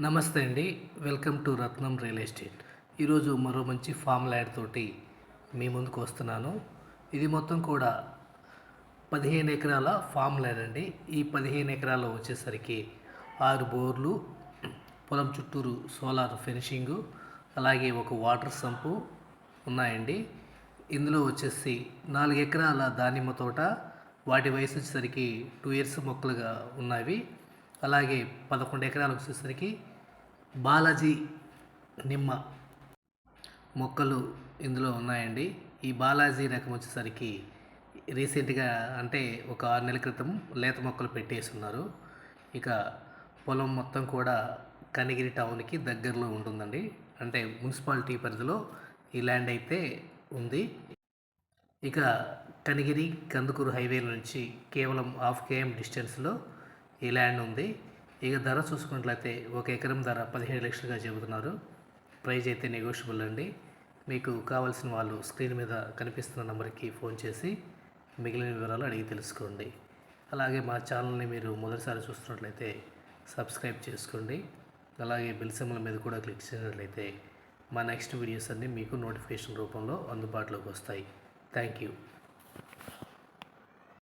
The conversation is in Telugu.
నమస్తే అండి. Welcome to Ratnam real estate. ఈరోజు మరో మంచి ఫామ్ ల్యాండ్ తోటి మీ ముందుకు వస్తున్నాను. ఇది మొత్తం కూడా పదిహేను ఎకరాల ఫామ్ ల్యాండ్ అండి. ఈ పదిహేను ఎకరాలు వచ్చేసరికి ఆరు బోర్లు పొలం చుట్టూరు సోలార్ ఫినిషింగు అలాగే ఒక వాటర్ సంపు ఉన్నాయండి. ఇందులో వచ్చేసి నాలుగు ఎకరాల దానిమ్మ తోట వాటి వయసు వచ్చేసరికి టూ ఇయర్స్ మొక్కలుగా ఉన్నవి. అలాగే పదకొండు ఎకరాలు వచ్చేసరికి బాలాజీ నిమ్మ మొక్కలు ఇందులో ఉన్నాయండి. ఈ బాలాజీ రకం వచ్చేసరికి రీసెంట్గా అంటే ఒక ఆరు నెలల క్రితం లేత మొక్కలు పెట్టేసి ఉన్నారు ఇక పొలం మొత్తం కూడా కనిగిరి టౌన్కి దగ్గరలో ఉంటుందండి. అంటే మున్సిపాలిటీ పరిధిలో ఈ ల్యాండ్ అయితే ఉంది. ఇక కనిగిరి కందుకూరు హైవే నుంచి కేవలం హాఫ్ కేఎం డిస్టెన్స్లో ఈ ల్యాండ్ ఉంది. ఇక ధర చూసుకున్నట్లయితే ఒక ఎకరం ధర పదిహేడు లక్షలుగా చెబుతున్నారు. ప్రైజ్ అయితే నెగోషియబుల్ అండి. మీకు కావాల్సిన వాళ్ళు స్క్రీన్ మీద కనిపిస్తున్న నెంబర్కి ఫోన్ చేసి మిగిలిన వివరాలు అడిగి తెలుసుకోండి. అలాగే మా ఛానల్ని మీరు మొదటిసారి చూస్తున్నట్లయితే సబ్స్క్రైబ్ చేసుకోండి. అలాగే బిల్ సింబల్ మీద కూడా క్లిక్ చేసినట్లయితే మా నెక్స్ట్ వీడియోస్ అన్నీ మీకు నోటిఫికేషన్ రూపంలో అందుబాటులోకి వస్తాయి. Thank you.